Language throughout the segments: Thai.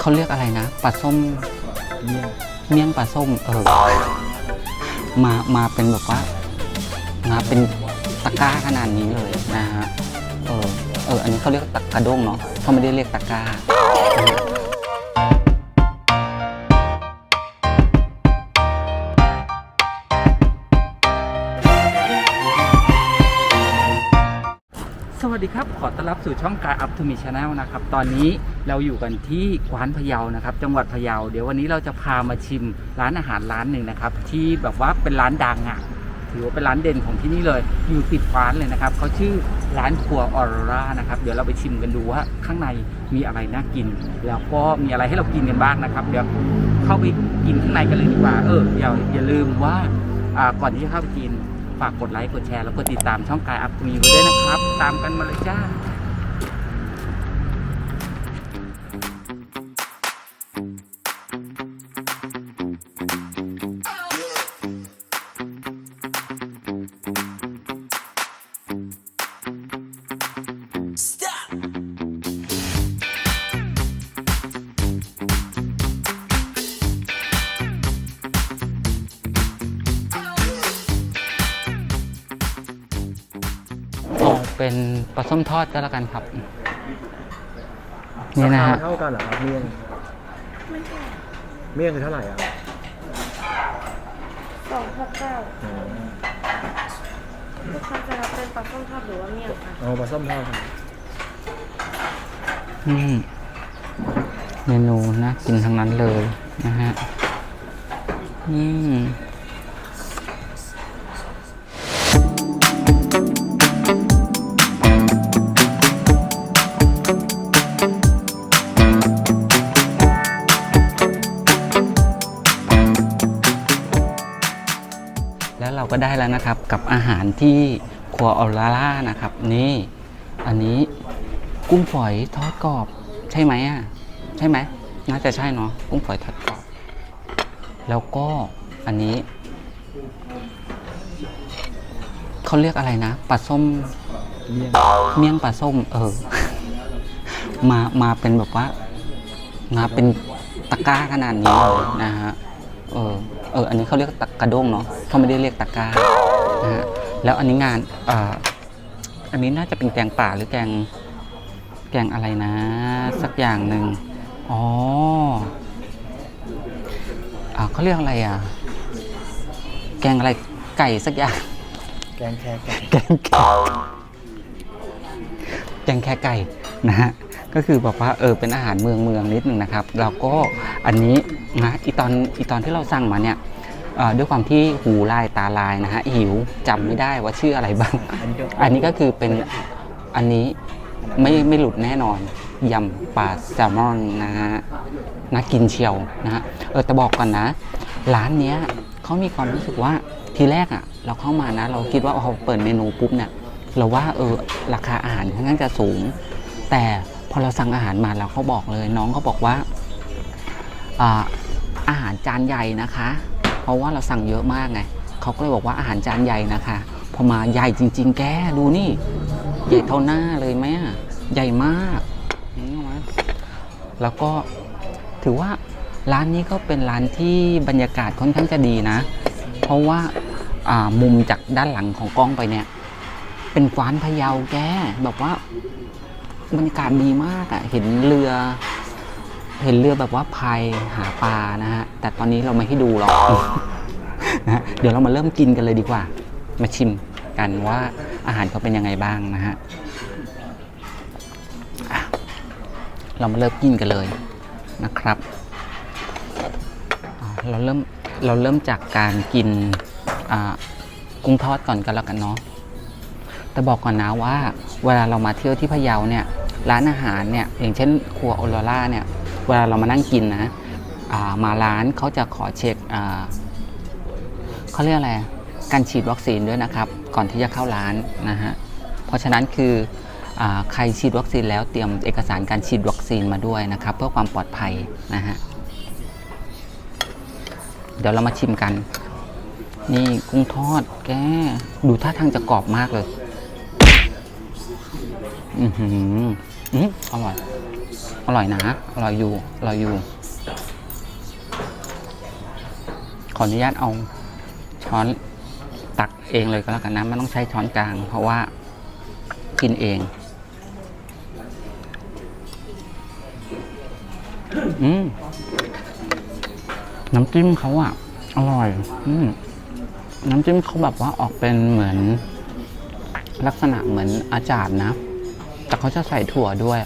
เขาเรียกอะไรนะปลาส้มเมี่ยงเมี่ยงปลาส้มเออมามาเป็นแบบว่า มาเป็นตะกร้าขนาดนี้เลยนะฮะเออเอออันนี้เขาเรียกตะกระด้งเนาะเขาไม่ได้เรียกตะกร้า วัสดีครับ ขอต้อนรับสู่ช่องการอัพทูมีชแนลนะครับ ตอนนี้เราอยู่กันที่กวานพะเยานะครับ จังหวัดพะเยา เดี๋ยววันนี้เราจะพามาชิมร้านอาหารร้านหนึ่งนะครับ ที่แบบว่าเป็นร้านดังอะ ถือว่าเป็นร้านเด่นของที่นี่เลย อยู่ติดกวานเลยนะครับ เขาชื่อร้านครัวออโรรานะครับ เดี๋ยวเราไปชิมกันดูว่าข้างในมีอะไรน่ากิน แล้วก็มีอะไรให้เรากินกันบ้างนะครับ เดี๋ยวเข้าไปกินข้างในกันเลยดีกว่า เอออย่าอย่าลืมว่าก่อนที่จะเข้าไปกิน ฝากกดไลค์ กดแชร์ แล้วกดติดตามช่องกายอัพมีไว้ด้วยนะครับ ตามกันมาเลยจ้า เอาเป็นปลาส้มทอดก็แล้วกันครับ นี่นะฮะราคาเท่ากันเหรอครับเมี่ยงเมี่ยงคือเท่าไหร่อะสองหกเก้าอ๋อลูกค้าจะรับเป็นปลาส้มทอดหรือว่าเมี่ยงคะเอาปลาส้มทอดครับอืมเมนูน่ากินทั้งนั้นเลยนะฮะ อืม ก็ได้แล้วนะครับ กับอาหารที่ครัวออร่าล่านะครับ นี่ อันนี้กุ้งฝอยทอดกรอบ ใช่ไหมอะใช่ไหมน่าจะใช่เนาะกุ้งฝอยทอดกรอบ แล้วก็อันนี้เขาเรียกอะไรนะปลาส้มเมี่ยงปลาส้ม เออ มามาเป็นแบบว่า มาเป็นตะกร้าขนาดนี้เลยนะฮะเออเออ อันนี้เขาเรียกตะกระด้งเนาะ เขาไม่ได้เรียกตะกร้านะฮะแล้วอันนี้งานอ่าอันนี้น่าจะเป็นแกงป่าหรือแกงแกงอะไรนะ สักอย่างหนึ่งอ๋ออ่าเขาเรียกอะไรอะ แกงอะไรไก่สักอย่าง แกงแครไก่แกงไก่แกงแค่ไก่นะฮะก็คือบอกว่าเออเป็นอาหารเมืองเมืองนิดหนึ่งนะครับ แล้วก็อันนี้นะอีตอนอีตอนที่เราสั่งมาเนี่ยเอ่อ ด้วยความที่หูลายตาลายนะฮะหิวจำไม่ได้ว่าชื่ออะไรบ้างอันนี้ก็อันนี้ก็คือเป็นอันนี้ไม่ไม่หลุดแน่นอนยำปลาแซลมอนนะฮะน่ากินเชียวนะฮะเออแต่บอกก่อนนะ ร้านเนี้ยเขามีความรู้สึกว่าทีแรกอะ่ะ เราเข้ามานะ เราคิดว่าพอเปิดเมนูปุ๊บเนี่ยเราว่าเออราคาอาหารค่อนข้างจะสูง แต่พอเราสั่งอาหารมาเราเขาบอกเลย น้องเขาบอกว่าอ่าอาหารจานใหญ่นะคะเพ ราะว่าเราสั่งเยอะมากไงเขาก็เลยบอกว่าอาหารจานใหญ่นะคะ พอมาใหญ่จริง ๆ แกดูนี่ ใหญ่เท่าหน้าเลยไหมอะใหญ่มากนไหมแล้วก็ถือว่าร้านนี้ก็เป็นร้านที่บรรยากาศค่อนข้างจะดีนะ เพราะว่ามุมจากด้านหลังของกล้องไปเนี่ย เป็นกวานพะเยาแกแบบว่าบรรยากาศดีมากอะเห็นเรือ เห็นเรือแบบว่าพายหาปลานะฮะ แต่ตอนนี้เราไม่ให้ดูหรอกนะฮะเดี๋ยวเรามาเริ่มกินกันเลยดีกว่า มาชิมกันว่าอาหารเขาเป็นยังไงบ้างนะฮะอะเรามาเริ่มกินกันเลยนะครับอ่าเราเริ่มเราเริ่มจากการกินอ่ากุ้งทอดก่อนกันแล้วกันเนาะ แต่บอกก่อนนะว่า เวลาเรามาเที่ยวที่พะเยาเนี่ย ร้านอาหารเนี่ย อย่างเช่นครัวโอโรล่าเนี่ย เวลาเรามานั่งกินนะามาร้านเขาจะขอเช็คเขาเรียกอะไรการฉีดวัคซีนด้วยนะครับ ก่อนที่จะเข้าร้านนะฮะเพราะฉะนั้นคืออใครฉีดวัคซีนแล้วเตรียมเอกสารการฉีดวัคซีนมาด้วยนะครับ เพื่อความปลอดภัยนะฮะเดี๋ยวเรามาชิมกัน นี่กุ้งทอดแกดูท่าทางจะกรอบมากเลยออือหืออืออร่อย อร่อยนะอร่อยอยู่อร่อยอยู่ ขออนุญาตเอาช้อนตักเองเลยก็แล้วกันนะไม่ต้องใช้ช้อนกลาง เพราะว่ากินเอง อืมน้ำจิ้มเขาอะอร่อย อืมน้ำจิ้มเขาแบบว่าออกเป็นเหมือน ลักษณะเหมือนอาจารย์นะ แต่เขาจะใส่ถั่วด้วย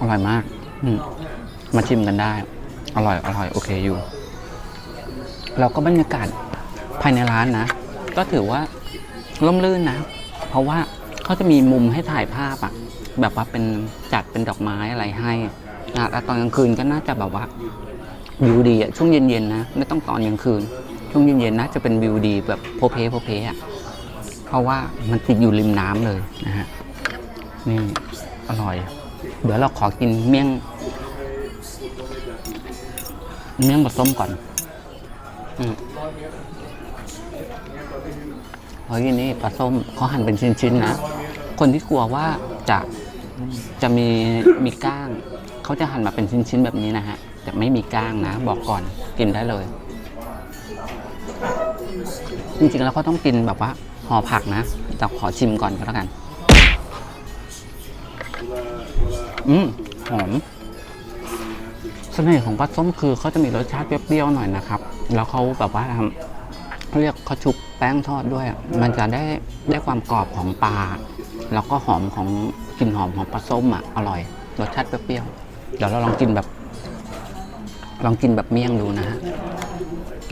อร่อยมาก อืมมาชิมกันได้ อร่อยอร่อยโอเคอยู่ เราก็บรรยากาศภายในร้านนะ ก็ถือว่าร่มรื่นนะ เพราะว่าเขาจะมีมุมให้ถ่ายภาพอะแบบว่าเป็นจัดเป็นดอกไม้อะไรให้นะแล้วตอนกลางคืนก็น่าจะแบบว่าวิวดีอะช่วงเย็นๆนะไม่ต้องตอนกลางคืน ช่วงเย็นๆนะจะเป็นวิวดีแบบโพเพโพเพอะเพราะว่ามันติดอยู่ริมน้ำเลยนะฮะนี่อร่อย เดี๋ยวเราขอกินเมี่ยง เมี่ยงปลาส้มก่อนอืมเฮ้ยนี่ปลาส้มเขาหั่นเป็นชิ้นๆนะ คนที่กลัวว่าจะจะมีมีก้าง เขาจะหั่นมาเป็นชิ้นๆแบบนี้นะฮะจะไม่มีก้างนะ บอกก่อนกินได้เลย จริงๆแล้วก็ต้องกินแบบว่าห่อผักนะแต่ขอชิมก่อนก็แล้วกัน อืมหอม เสน่ห์ของปลาส้มคือเขาจะมีรสชาติเปรี้ยวๆหน่อยนะครับ แล้วเขาแบบว่าทำเขาเรียกเขาชุบแป้งทอดด้วย มันจะได้ได้ความกรอบของปลา แล้วก็หอมของกลิ่นหอมของปลาส้มอะอร่อย รสชาติเปรี้ยวๆเดี๋ยวเราลองกินแบบ ลองกินแบบเมี่ยงดูนะฮะ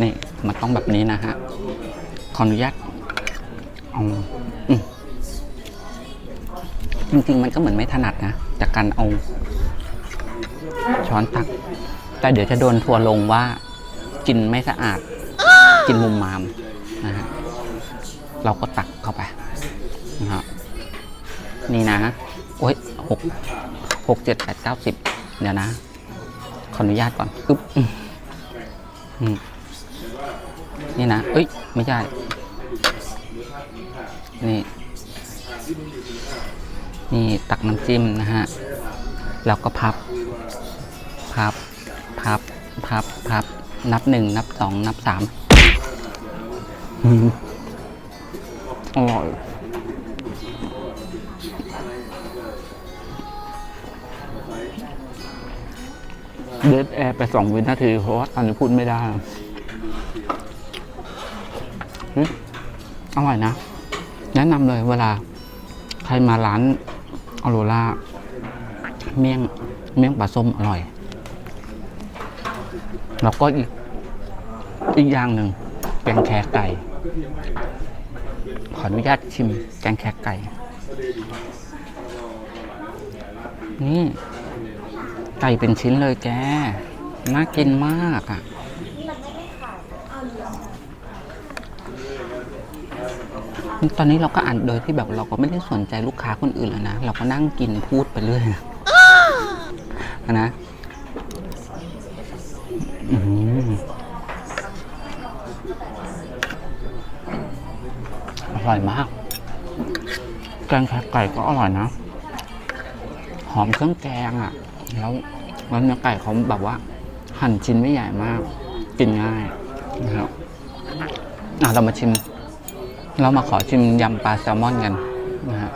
นี่มันต้องแบบนี้นะฮะขออนุญาตเอาจริงๆมันก็เหมือนไม่ถนัดนะจากการเอา ช้อนตัก แต่เดี๋ยวจะโดนทัวร์ลงว่ากินไม่สะอาด กินมุมมามนะฮะเราก็ตักเข้าไปนะฮะนี่นะโอ้ยหกหกเจ็ดแปดเก้าสิบเดี๋ยวนะ ขออนุญาตก่อนอึ๊บอืมนี่นะ เอ้ย ไม่ใช่ นี่ นี่ตักน้ำจิ้มนะฮะ แล้วก็พับ พับ พับ พับ พับ นับหนึ่ง นับสอง นับสามอร่อยเดดแอร์ไปสองวินาที เพราะว่าตอนนี้พูดไม่ได้อือร่อยนะ แนะนำเลยเวลา ใครมาร้านอโรล่า เมี่ยง เมี่ยงปลาส้มอร่อย แล้วก็อีกอีกอย่างหนึ่งแกงแครไก่ ขออนุญาตชิมแกงแครไก่นี่ไก่เป็นชิ้นเลยแก น่ากินมากอะ่ะตอนนี้เราก็อ่านโดยที่แบบเราก็ไม่ได้สนใจลูกค้าคนอื่นแล้วนะ เราก็นั่งกินพูดไปเรื่อยนะ อร่อยมากแกงแคไก่ก็อร่อยนะ หอมเครื่องแกงอะ่ะ แล้วแล้วเนื้อไก่เขาแบบว่า หั่นชิ้นไม่ใหญ่มาก กินง่ายนะครับอะเรามาชิม เรามาขอชิมยำปลาแซลมอนกันนะฮะ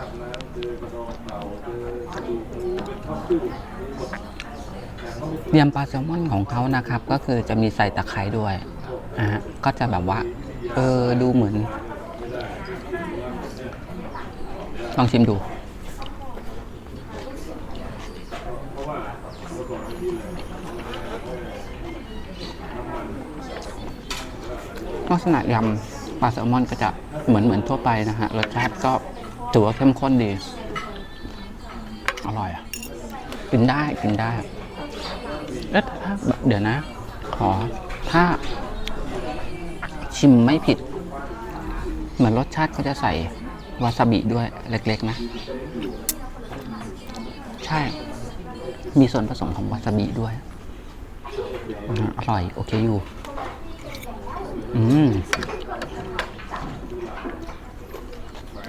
ยำปลาแซลมอนของเขานะครับ ก็คือจะมีใส่ตะไคร้ด้วยนะฮะก็จะแบบว่า เออดูเหมือน ลองชิมดู ลักษณะยำปลาแซลมอนก็จะเหมือนเหมือนทั่วไปนะฮะรสชาติก็ถือว่าเข้มข้นดี อร่อยอะ กินได้กินได้ เอ๊ะถ้าเดี๋ยวนะ ขอถ้าชิมไม่ผิด เหมือนรสชาติเขาจะใส่วาซาบิด้วยเล็ก ๆ นะ ใช่ มีส่วนผสมของวาซาบิด้วย อร่อย โอเคอยู่ อืม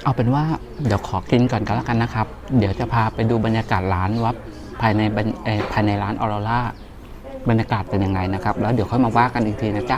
เอาเป็นว่า เดี๋ยวขอกินก่อนก็แล้วกันนะครับ เดี๋ยวจะพาไปดูบรรยากาศร้านว่าภายในภายในร้านออโรรา บรรยากาศเป็นยังไงนะครับ แล้วเดี๋ยวค่อยมาว่ากันอีกทีนะจ๊ะ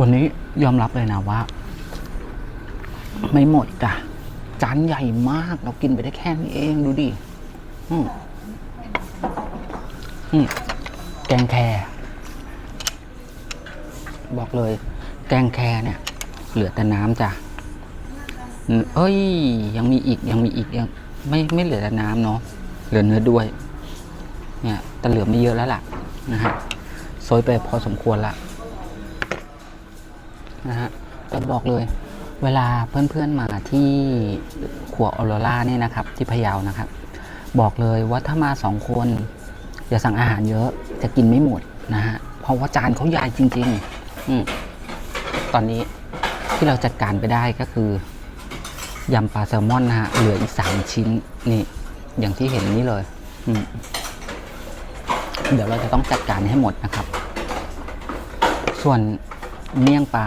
วันนี้ยอมรับเลยนะว่า ไม่หมดจ้ะจานใหญ่มาก เรากินไปได้แค่นี้เองดูดิอืมอืมแกงแครบอกเลย แกงแครเนี่ย เหลือแต่น้ำจ้ะเอ้ย ยังมีอีกยังมีอีกยังไม่ไม่เหลือแต่น้ำเนาะเหลือเนื้อด้วย เนี่ยแต่เหลือไม่เยอะแล้วล่ะนะฮะโซยไปพอสมควรละ นะฮะแต่บอกเลย เวลาเพื่อนๆมาที่ขัวออโรราเนี่ยนะครับ ที่พะเยานะครับ บอกเลยว่าถ้ามาสองคน อย่าสั่งอาหารเยอะจะกินไม่หมดนะฮะเพราะว่าจานเขาใหญ่จริง ๆ อืตอนนี้ที่เราจัดการไปได้ก็คือยำปลาแซลมอนนะฮะเหลืออีกสามชิ้นนี่อย่างที่เห็นนี้เลยเดี๋ยวเราจะต้องจัดการให้หมดนะครับ ส่วน เมี่ยงปลา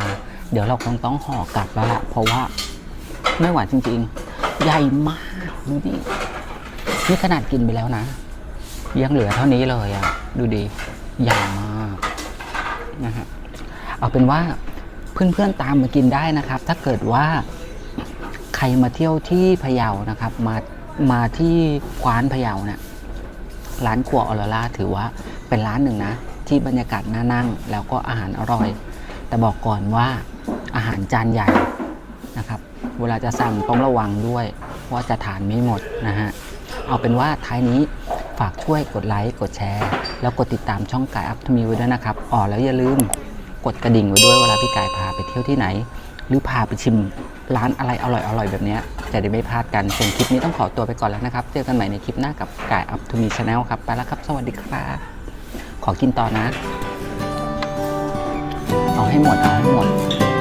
เดี๋ยวเราคงต้องห่อกลับแล้วละเพราะว่าไม่ไหวจริงๆ ใหญ่มากดูดินี่ขนาดกินไปแล้วนะ ยังเหลือเท่านี้เลยอะ่ะ ดูดีใหญ่มากนะฮะเอาเป็นว่าเพื่อนๆตามมากินได้นะครับ ถ้าเกิดว่าใครมาเที่ยวที่พะเยานะครับ มามาที่กวานพะเยาเนี่ยร้านครัวออโรราถือว่าเป็นร้านหนึ่งนะ ที่บรรยากาศน่านั่ง แล้วก็อาหารอร่อย แต่บอกก่อนว่าอาหารจานใหญ่นะครับ เวลาจะสั่งต้องระวังด้วยว่าจะทานไม่หมดนะฮะ เอาเป็นว่าท้ายนี้ฝากช่วยกดไลค์ กดแชร์ แล้วกดติดตามช่องกายอัพทมีไว้ด้วยนะครับ อ๋อแล้วอย่าลืมกดกระดิ่งไว้ด้วยเวลาพี่กายพาไปเที่ยวที่ไหน หรือพาไปชิมร้านอะไรอร่อยๆแบบนี้จะได้ไม่พลาดกันส่วนคลิปนี้ต้องขอตัวไปก่อนแล้วนะครับ เจอกันใหม่ในคลิปหน้ากับกายอัพทูมีชาแนลครับ ไปแล้วครับ สวัสดีครับ ขอกินต่อนะ เอาให้หมดเอาให้หมด